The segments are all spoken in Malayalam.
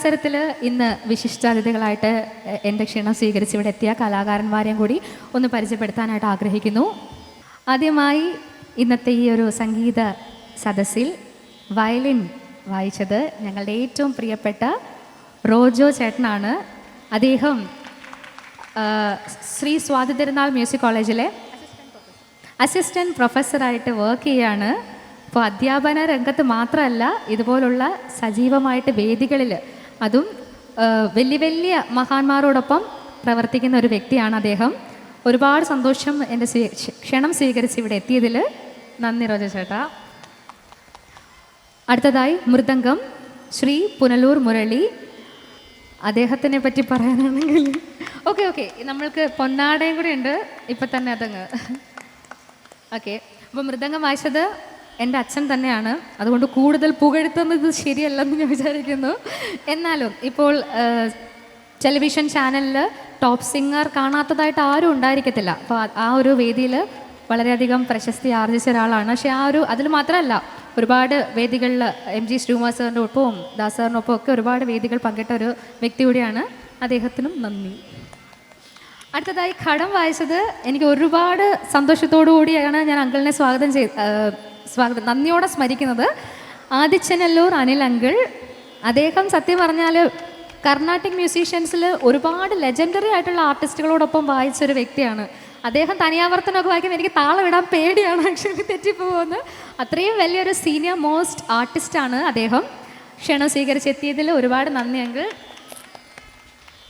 അവസരത്തിൽ ഇന്ന് വിശിഷ്ട അതിഥികളായിട്ട് എന്റെ ക്ഷീണം സ്വീകരിച്ച് ഇവിടെ എത്തിയ കലാകാരന്മാരെയും കൂടി ഒന്ന് പരിചയപ്പെടുത്താനായിട്ട് ആഗ്രഹിക്കുന്നു. ആദ്യമായി ഇന്നത്തെ ഈ ഒരു സംഗീത സദസ്സിൽ വയലിൻ വായിച്ചത് ഞങ്ങളുടെ ഏറ്റവും പ്രിയപ്പെട്ട റോജോ ചേട്ടനാണ്. അദ്ദേഹം ശ്രീ സ്വാതി തിരുനാൾ മ്യൂസിക് കോളേജിലെ അസിസ്റ്റന്റ് പ്രൊഫസറായിട്ട് വർക്ക് ചെയ്യാണ്. അപ്പോൾ അധ്യാപന രംഗത്ത് മാത്രമല്ല ഇതുപോലുള്ള സജീവമായിട്ട് വേദികളിൽ അതും വലിയ വലിയ മഹാന്മാരോടൊപ്പം പ്രവർത്തിക്കുന്ന ഒരു വ്യക്തിയാണ് അദ്ദേഹം. ഒരുപാട് സന്തോഷം എന്റെ ക്ഷണം സ്വീകരിച്ച് ഇവിടെ എത്തിയതിൽ നന്ദി റോജ ചേട്ടാ. അടുത്തതായി മൃദംഗം ശ്രീ പുനലൂർ മുരളി. അദ്ദേഹത്തിനെ പറ്റി പറയാനാണെങ്കിൽ ഓക്കെ ഓക്കെ നമ്മൾക്ക് പൊന്നാടയും കൂടി ഉണ്ട് ഇപ്പം തന്നെ അതങ്ങ്. ഓക്കെ അപ്പോൾ മൃദംഗം വായിച്ചത് എന്റെ അച്ഛൻ തന്നെയാണ്. അതുകൊണ്ട് കൂടുതൽ പുകഴ്ത്തുന്നത് ശരിയല്ലെന്ന് ഞാൻ വിചാരിക്കുന്നു. എന്നാലും ഇപ്പോൾ ടെലിവിഷൻ ചാനലിൽ ടോപ്പ് സിംഗർ കാണാത്തതായിട്ട് ആരും ഉണ്ടായിരിക്കത്തില്ല. അപ്പോൾ ആ- ഒരു വേദിയിൽ വളരെയധികം പ്രശസ്തി ആർജിച്ച ഒരാളാണ്. പക്ഷേ ആ ഒരു അതിൽ മാത്രമല്ല ഒരുപാട് വേദികളിൽ എം ജി ശ്രീകുമാർ സാറിന്റെ ഒപ്പവും ദാസ് സാറിന്റെ ഒപ്പം ഒക്കെ ഒരുപാട് വേദികൾ പങ്കിട്ട ഒരു വ്യക്തി കൂടിയാണ്. അദ്ദേഹത്തിനും നന്ദി. അടുത്തതായി ഘടം വായിച്ചത് എനിക്ക് ഒരുപാട് സന്തോഷത്തോടു കൂടിയാണ് ഞാൻ അങ്കിളിനെ സ്വാഗതം ചെയ്ത് സ്വാഗതം. നന്ദിയോടെ സ്മരിക്കുന്നത് ആദിച്ചനല്ലൂർ അനിൽ അങ്കിൾ. അദ്ദേഹം സത്യം പറഞ്ഞാൽ കർണാട്ടിക് മ്യൂസീഷ്യൻസിൽ ഒരുപാട് ലെജൻഡറി ആയിട്ടുള്ള ആർട്ടിസ്റ്റുകളോടൊപ്പം വായിച്ചൊരു വ്യക്തിയാണ്. അദ്ദേഹം തനിയാവർത്തനമൊക്കെ വായിക്കുമ്പോൾ എനിക്ക് താളം ഇടാൻ പേടിയാണ് ആക്ച്വലി തെറ്റിപ്പോകുന്നത് അത്രയും വലിയൊരു സീനിയർ മോസ്റ്റ് ആർട്ടിസ്റ്റാണ് അദ്ദേഹം. ക്ഷണം സ്വീകരിച്ചെത്തിയതിൽ ഒരുപാട് നന്ദി അങ്കിൾ.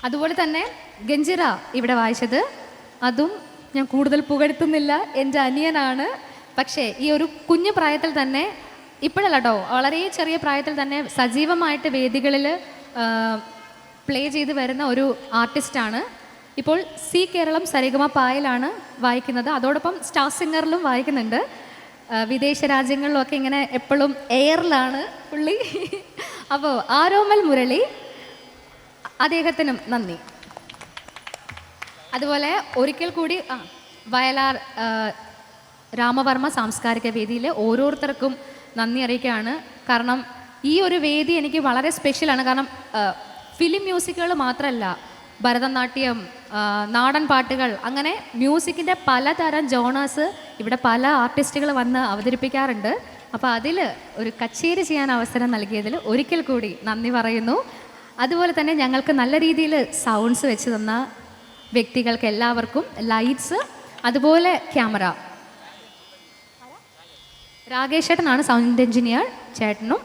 അതുപോലെ തന്നെ ഗഞ്ചിറ ഇവിടെ വായിച്ചത്. അതും ഞാൻ കൂടുതൽ പുകഴ്ത്തുന്നില്ല. എന്റെ അനിയനാണ്. പക്ഷേ ഈ ഒരു കുഞ്ഞു പ്രായത്തിൽ തന്നെ ഇപ്പോഴല്ല വളരെ ചെറിയ പ്രായത്തിൽ തന്നെ സജീവമായിട്ട് വേദികളിൽ പ്ലേ ചെയ്ത് വരുന്ന ഒരു ആർട്ടിസ്റ്റാണ് ഇപ്പോൾ സി കേരളം സരിഗമ പായലാണ് വായിക്കുന്നത്. അതോടൊപ്പം സ്റ്റാർ സിംഗറിലും വായിക്കുന്നുണ്ട്. വിദേശ രാജ്യങ്ങളിലൊക്കെ ഇങ്ങനെ എപ്പോഴും എയറിലാണ് പുള്ളി. അപ്പോൾ ആരോമൽ മുരളി അദ്ദേഹത്തിനും നന്ദി. അതുപോലെ ഒരിക്കൽ കൂടി വയലാർ രാമവർമ്മ സാംസ്കാരിക വേദിയിൽ ഓരോരുത്തർക്കും നന്ദി അറിയിക്കുകയാണ്. കാരണം ഈ ഒരു വേദി എനിക്ക് വളരെ സ്പെഷ്യലാണ് കാരണം ഫിലിം മ്യൂസിക്കുകൾ മാത്രമല്ല ഭരതനാട്യം നാടൻ പാട്ടുകൾ അങ്ങനെ മ്യൂസിക്കിന്റെ പലതരം ജോണേഴ്സ് ഇവിടെ പല ആർട്ടിസ്റ്റുകൾ വന്ന് അവതരിപ്പിക്കാറുണ്ട്. അപ്പോൾ അതിൽ ഒരു കച്ചേരി ചെയ്യാൻ അവസരം നൽകിയതിൽ ഒരിക്കൽ കൂടി നന്ദി പറയുന്നു. അതുപോലെ തന്നെ ഞങ്ങൾക്ക് നല്ല രീതിയിൽ സൗണ്ട്സ് വെച്ച് തന്ന വ്യക്തികൾക്ക് എല്ലാവർക്കും ലൈറ്റ്സ് അതുപോലെ ക്യാമറ രാകേഷ് ചേട്ടനാണ് സൗണ്ട് എഞ്ചിനീയർ ചേട്ടനും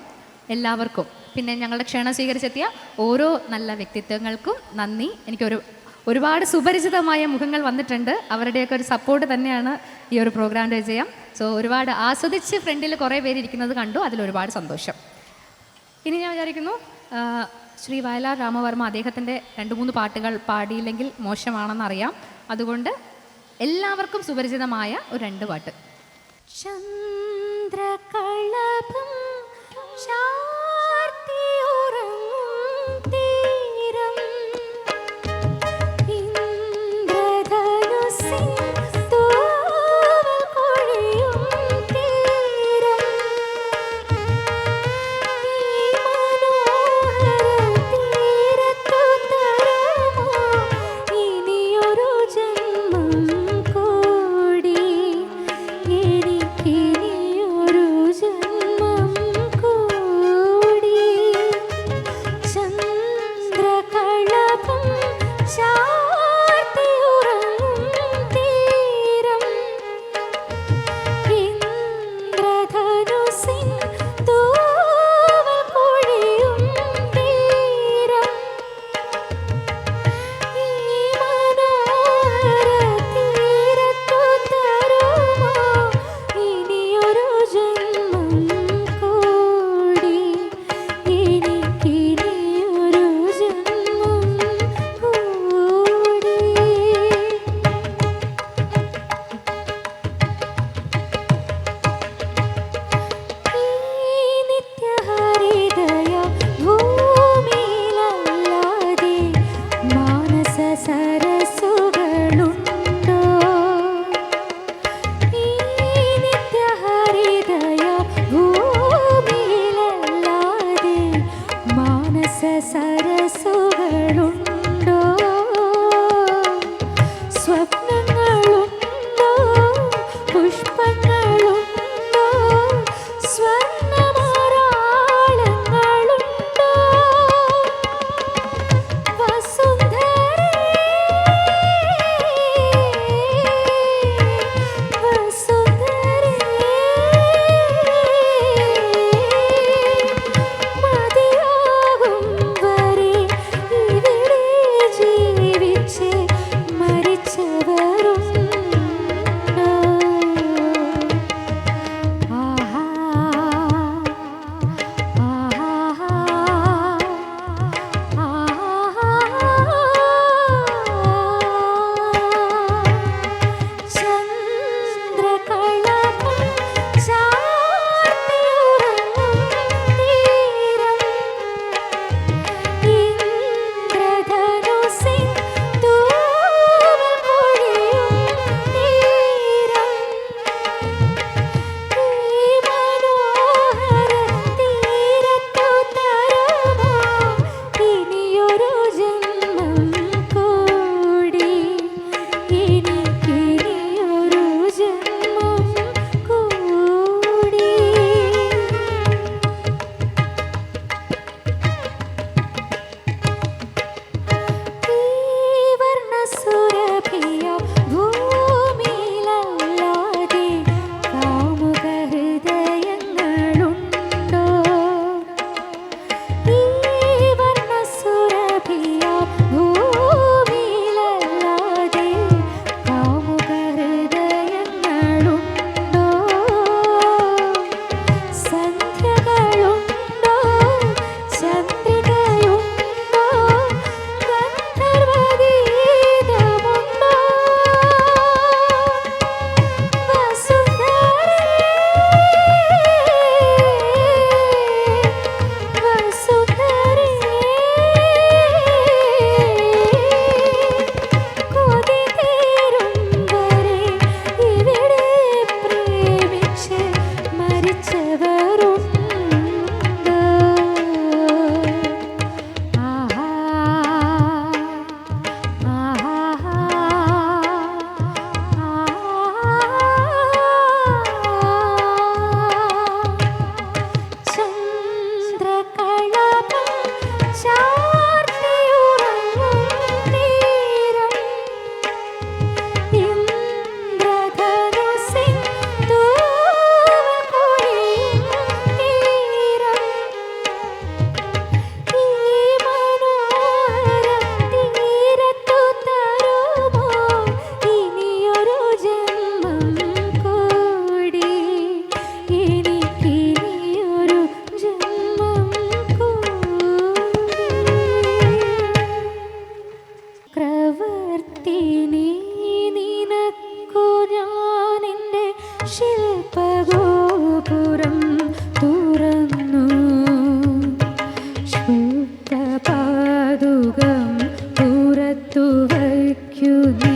എല്ലാവർക്കും. പിന്നെ ഞങ്ങളുടെ ക്ഷണം സ്വീകരിച്ചെത്തിയ ഓരോ നല്ല വ്യക്തിത്വങ്ങൾക്കും നന്ദി. എനിക്കൊരു ഒരുപാട് സുപരിചിതമായ മുഖങ്ങൾ വന്നിട്ടുണ്ട്. അവരുടെയൊക്കെ ഒരു സപ്പോർട്ട് തന്നെയാണ് ഈ ഒരു പ്രോഗ്രാമിന്റെ വിജയം. സോ ഒരുപാട് ആസ്വദിച്ച് ഫ്രണ്ടിൽ കുറേ പേര് ഇരിക്കുന്നത് കണ്ടു. അതിലൊരുപാട് സന്തോഷം. ഇനി ഞാൻ വിചാരിക്കുന്നു ശ്രീ വയലാർ രാമവർമ്മ അദ്ദേഹത്തിന്റെ രണ്ട് മൂന്ന് പാട്ടുകൾ പാടിയില്ലെങ്കിൽ മോശമാണെന്നറിയാം. അതുകൊണ്ട് എല്ലാവർക്കും സുപരിചിതമായ ഒരു രണ്ട് പാട്ട്. ചന്ദ്രകളഭം ചാർത്തിയുറങ്ങും മാനസ സരസുകളുണ്ടോ क्यों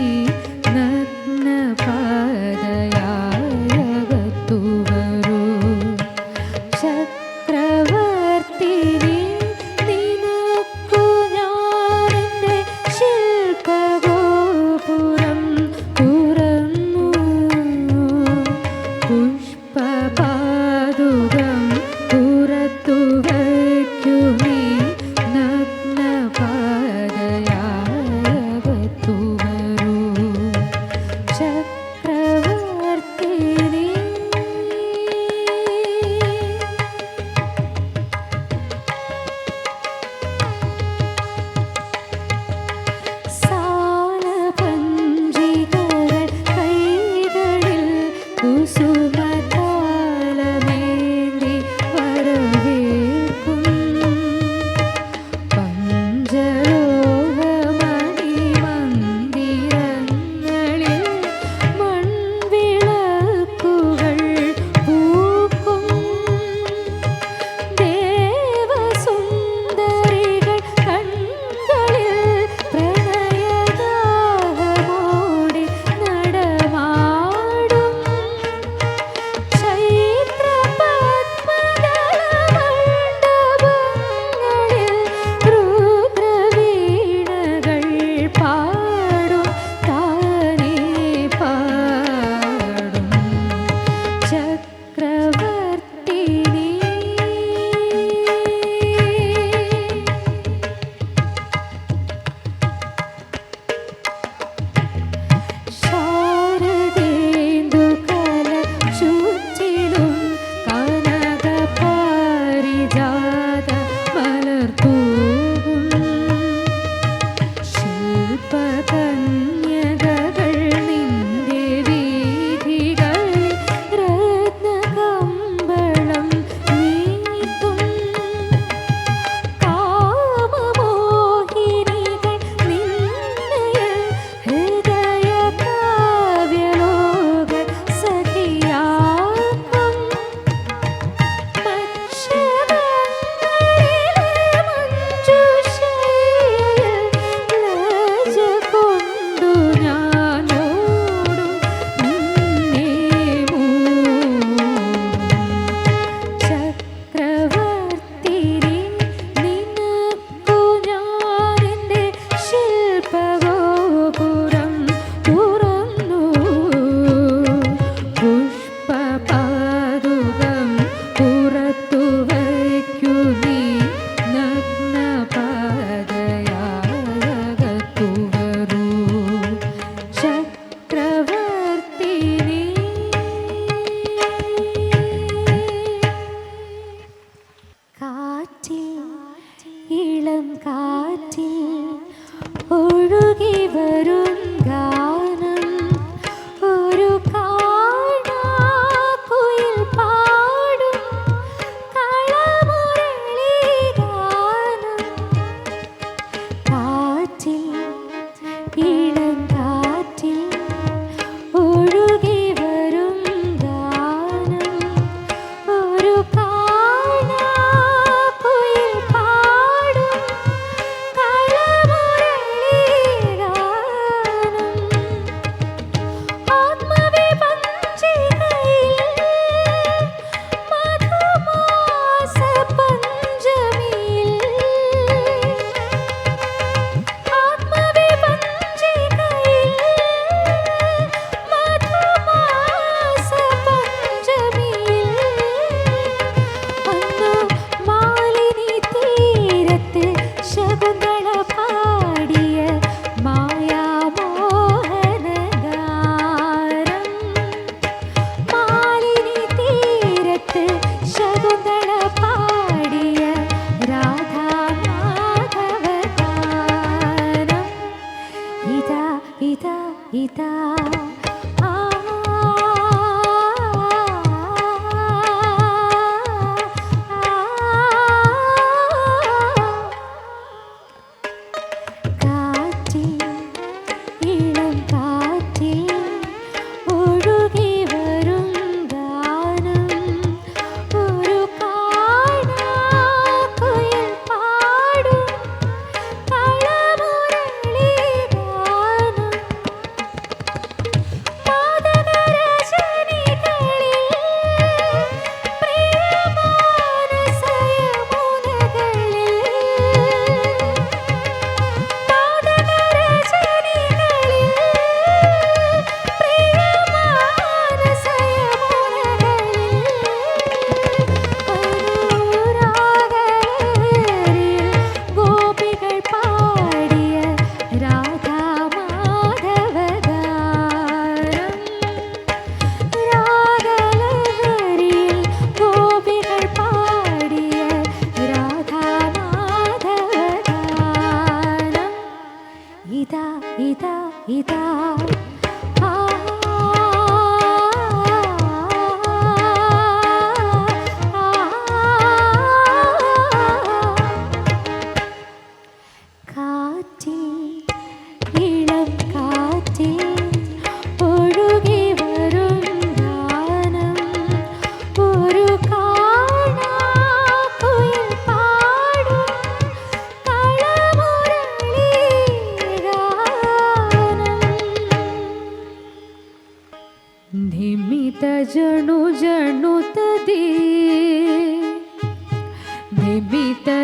いたいた。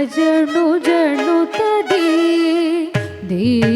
जर्ण ती दी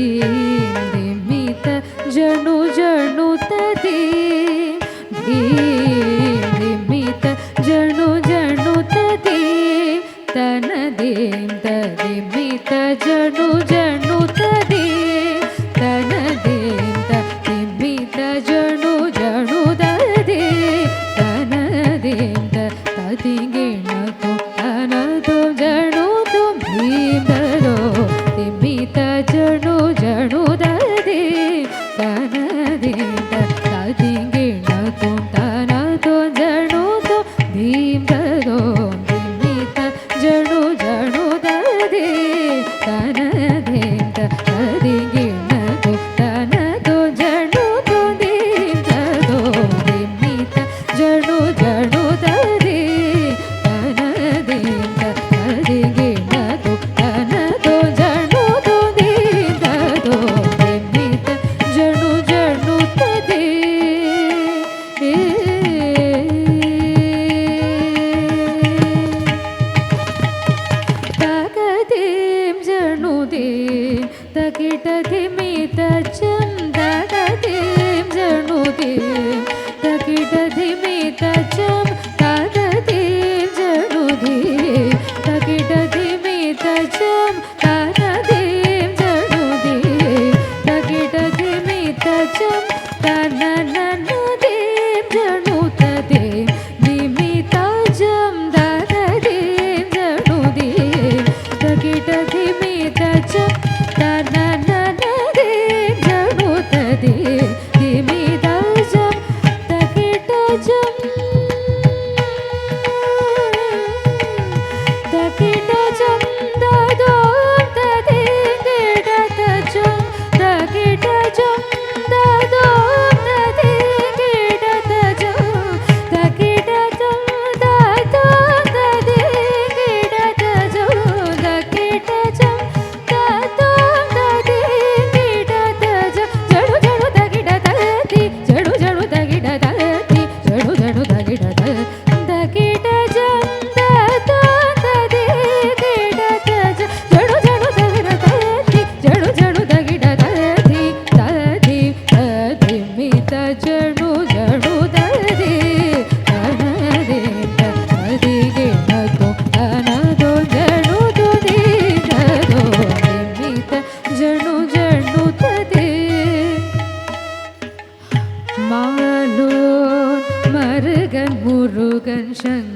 Congratulations.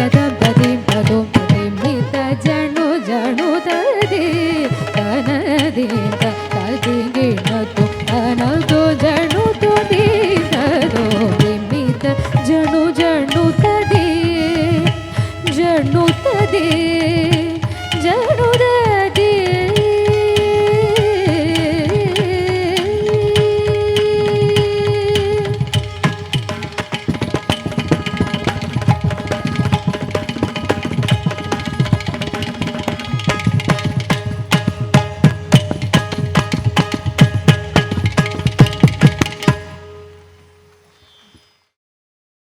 da da